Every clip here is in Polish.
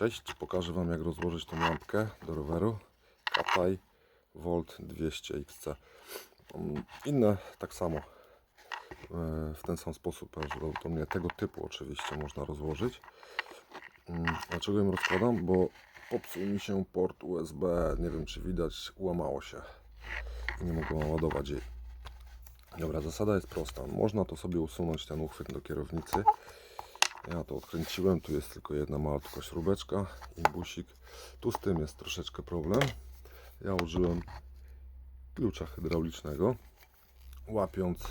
Cześć, pokażę Wam jak rozłożyć tą lampkę do roweru Kataj Volt 200 XC. Mm, Inne tak samo e, w ten sam sposób, do, do mnie tego typu oczywiście można rozłożyć. Mm, Dlaczego ją rozkładam? Bo popsuł mi się port USB, nie wiem czy widać, łamało się i nie mogłem ładować jej. Dobra, zasada jest prosta. Można to sobie usunąć ten uchwyt do kierownicy. Ja to odkręciłem, tu jest tylko jedna malutka śrubeczka i busik. Tu z tym jest troszeczkę problem. Ja użyłem klucza hydraulicznego, łapiąc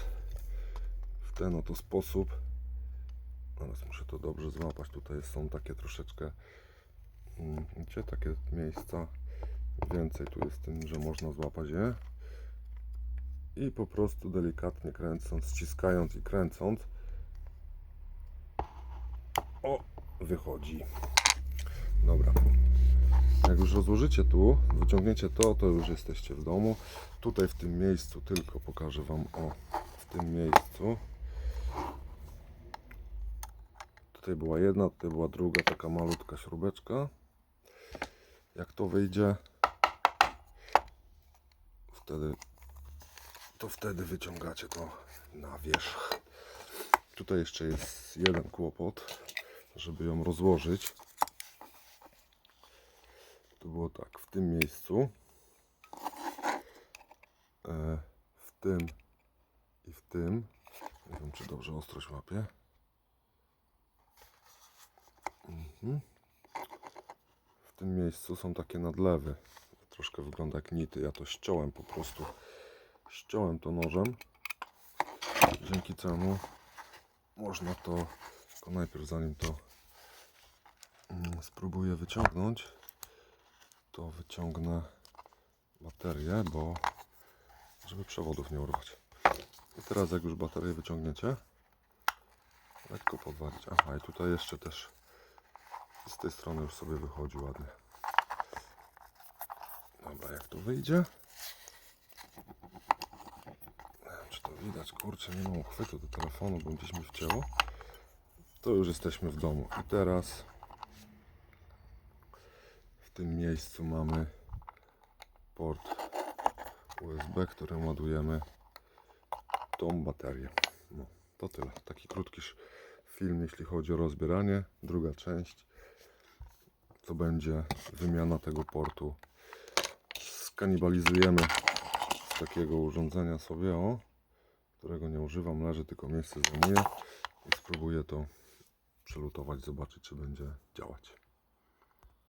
w ten oto sposób. Teraz muszę to dobrze złapać. Tutaj są takie troszeczkę, mm, gdzie takie miejsca więcej tu jest tym, że można złapać je. I po prostu delikatnie kręcąc, ściskając i kręcąc, o, wychodzi. Dobra. Jak już rozłożycie tu, wyciągniecie to, to już jesteście w domu. Tutaj w tym miejscu tylko pokażę Wam o w tym miejscu. Tutaj była jedna, tutaj była druga taka malutka śrubeczka. Jak to wyjdzie, wtedy to wtedy wyciągacie to na wierzch. Tutaj jeszcze jest jeden kłopot, żeby ją rozłożyć. To było tak, w tym miejscu, e, w tym i w tym. Nie wiem, czy dobrze ostrość łapie. Mhm. W tym miejscu są takie nadlewy. Troszkę wygląda jak nity. Ja to ściąłem po prostu. Ściąłem to nożem. Dzięki czemu można to, tylko najpierw zanim to spróbuję wyciągnąć, to wyciągnę baterię, bo żeby przewodów nie urwać. I teraz jak już baterię wyciągniecie, lekko podwalić. Aha, i tutaj jeszcze też z tej strony już sobie wychodzi ładnie. Dobra, jak to wyjdzie? Nie wiem, czy to widać, kurczę, nie mam uchwytu do telefonu, bo gdzieś mi wcięło. To już jesteśmy w domu. I teraz tym miejscu mamy port USB, którym ładujemy tą baterię. No, to tyle. Taki krótki film, jeśli chodzi o rozbieranie. Druga część to będzie wymiana tego portu. Skanibalizujemy z takiego urządzenia sobie, o, którego nie używam, leży tylko miejsce zajmuje i spróbuję to przelutować, zobaczyć czy będzie działać.